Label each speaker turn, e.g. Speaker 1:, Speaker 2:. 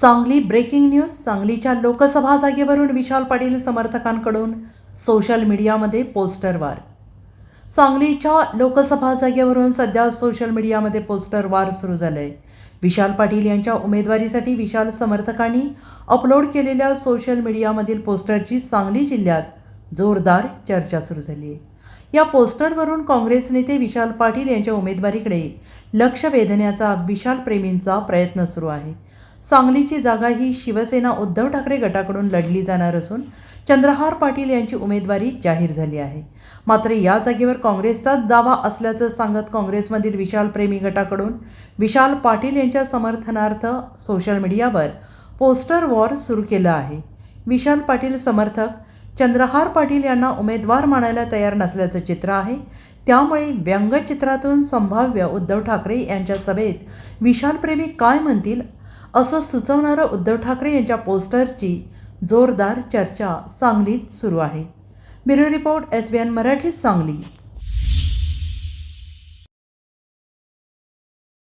Speaker 1: Sangli breaking news सांगलीच्या लोकसभा जागेवरून विशाल पाटील समर्थकांकडून सोशल मीडियामध्ये पोस्टर वार सांगलीच्या लोकसभा जागेवरून सध्या सोशल मीडियामध्ये पोस्टर वार सुरू झालंय. विशाल पाटील यांच्या उमेदवारीसाठी विशाल समर्थकांनी अपलोड केलेल्या सोशल मीडियामधील पोस्टरची सांगली जिल्ह्यात जोरदार चर्चा सुरू झाली आहे. या पोस्टरवरून काँग्रेस नेते विशाल पाटील यांच्या उमेदवारीकडे लक्ष वेधण्याचा विशाल प्रेमींचा प्रयत्न सुरू आहे. सांगलीची जागा ही शिवसेना उद्धव ठाकरे गटाकडून लढली जाणार असून चंद्रहार पाटील यांची उमेदवारी जाहीर झाली आहे. मात्र या जागेवर काँग्रेसचाच दावा असल्याचं सांगत काँग्रेसमधील विशाल प्रेमी गटाकडून विशाल पाटील यांच्या समर्थनार्थ सोशल मीडियावर पोस्टर वॉर सुरू केलं आहे. विशाल पाटील समर्थक चंद्रहार पाटील यांना उमेदवार मानायला तयार नसल्याचं चित्र आहे. त्यामुळे व्यंगचित्रातून संभाव्य उद्धव ठाकरे यांच्या सभेत विशालप्रेमी काय म्हणतील असं सुचवणारं उद्धव ठाकरे यांच्या पोस्टरची जोरदार चर्चा सांगलीत सुरू आहे. Bureau report S B N Marathi Sangli.